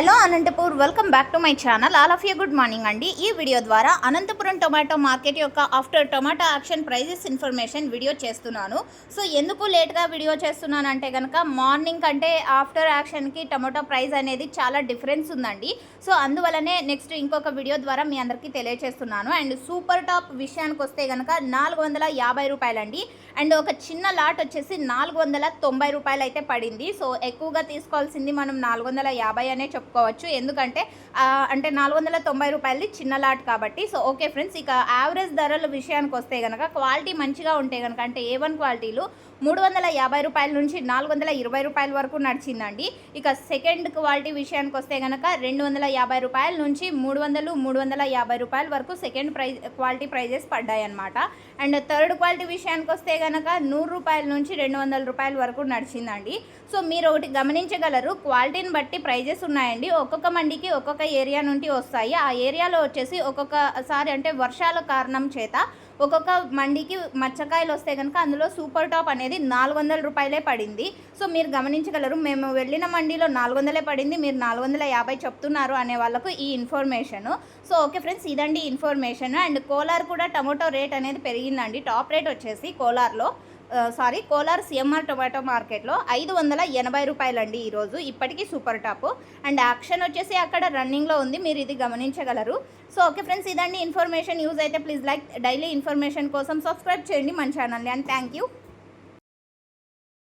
Hello Anantapur welcome back to my channel all of you good morning అండి. ఈ video ద్వారా Anantapuram tomato market యొక్క after tomato action prices information video చేస్తున్నాను. So ఎందుకు లేట్గా video చేస్తున్నాను అంటే కనుక మార్నింగ్ కంటే ఆఫ్టర్ యాక్షన్కి టొమాటో ప్రైస్ అనేది చాలా డిఫరెన్స్ ఉందండి. సో అందువలనే నెక్స్ట్ ఇంకొక వీడియో ద్వారా మీ అందరికీ తెలియజేస్తున్నాను అండ్ సూపర్ టాప్ విషయానికి వస్తే కనుక నాలుగు వందల యాభై రూపాయలండి. అండ్ ఒక చిన్న లాట్ వచ్చేసి నాలుగు వందల తొంభై రూపాయలు అయితే పడింది. సో ఎక్కువగా తీసుకోవాల్సింది మనం నాలుగు వందల యాభై అనే చెప్పుకోవచ్చు. ఎందుకంటే అంటే నాలుగు వందల తొంభై రూపాయలది చిన్న లాట్ కాబట్టి సో ఓకే ఫ్రెండ్స్ ఇక యావరేజ్ ధరల విషయానికి వస్తే కనుక క్వాలిటీ మంచిగా ఉంటే కనుక అంటే ఏ వన్ క్వాలిటీలు మూడు వందల యాభై రూపాయల నుంచి నాలుగు వందల ఇరవై రూపాయల వరకు నడిచిందండి. ఇక సెకండ్ క్వాలిటీ విషయానికి వస్తే కనుక రెండు వందల యాభై రూపాయల నుంచి మూడు వందలు మూడు వందల యాభై రూపాయల వరకు సెకండ్ ప్రైజ్ క్వాలిటీ ప్రైజెస్ పడ్డాయన్నమాట. అండ్ థర్డ్ క్వాలిటీ విషయానికి వస్తే కనుక నూరు రూపాయల నుంచి రెండు వందల రూపాయల వరకు నడిచిందండి. సో మీరు ఒకటి గమనించగలరు క్వాలిటీని బట్టి ప్రైజెస్ ఉన్నాయి ఉన్నాయండి. ఒక్కొక్క మండికి ఒక్కొక్క ఏరియా నుండి వస్తాయి. ఆ ఏరియాలో వచ్చేసి ఒక్కొక్కసారి అంటే వర్షాల కారణం చేత ఒక్కొక్క మండికి మచ్చకాయలు వస్తే కనుక అందులో సూపర్ టాప్ అనేది నాలుగు వందల రూపాయలే పడింది. సో మీరు గమనించగలరు మేము వెళ్ళిన మండిలో నాలుగు వందలే పడింది. మీరు నాలుగు వందల యాభై చెప్తున్నారు అనే వాళ్ళకు ఈ ఇన్ఫర్మేషన్. సో ఓకే ఫ్రెండ్స్ ఇదండి ఇన్ఫర్మేషన్. అండ్ కోలార్ కూడా టమోటో రేట్ అనేది పెరిగిందండి. టాప్ రేట్ వచ్చేసి కోలార్లో. సారీ కోలార్ సిఎంఆర్ టొమాటో మార్కెట్లో ఐదు వందల ఎనభై రూపాయలండి ఈరోజు. ఇప్పటికీ సూపర్ టాప్. అండ్ యాక్షన్ వచ్చేసి అక్కడ రన్నింగ్లో ఉంది. మీరు ఇది గమనించగలరు. సో ఓకే ఫ్రెండ్స్ ఇదండి ఇన్ఫర్మేషన్. యూజ్ అయితే ప్లీజ్ లైక్ డైలీ ఇన్ఫర్మేషన్ కోసం సబ్స్క్రైబ్ చేయండి మన ఛానల్ని. And thank you.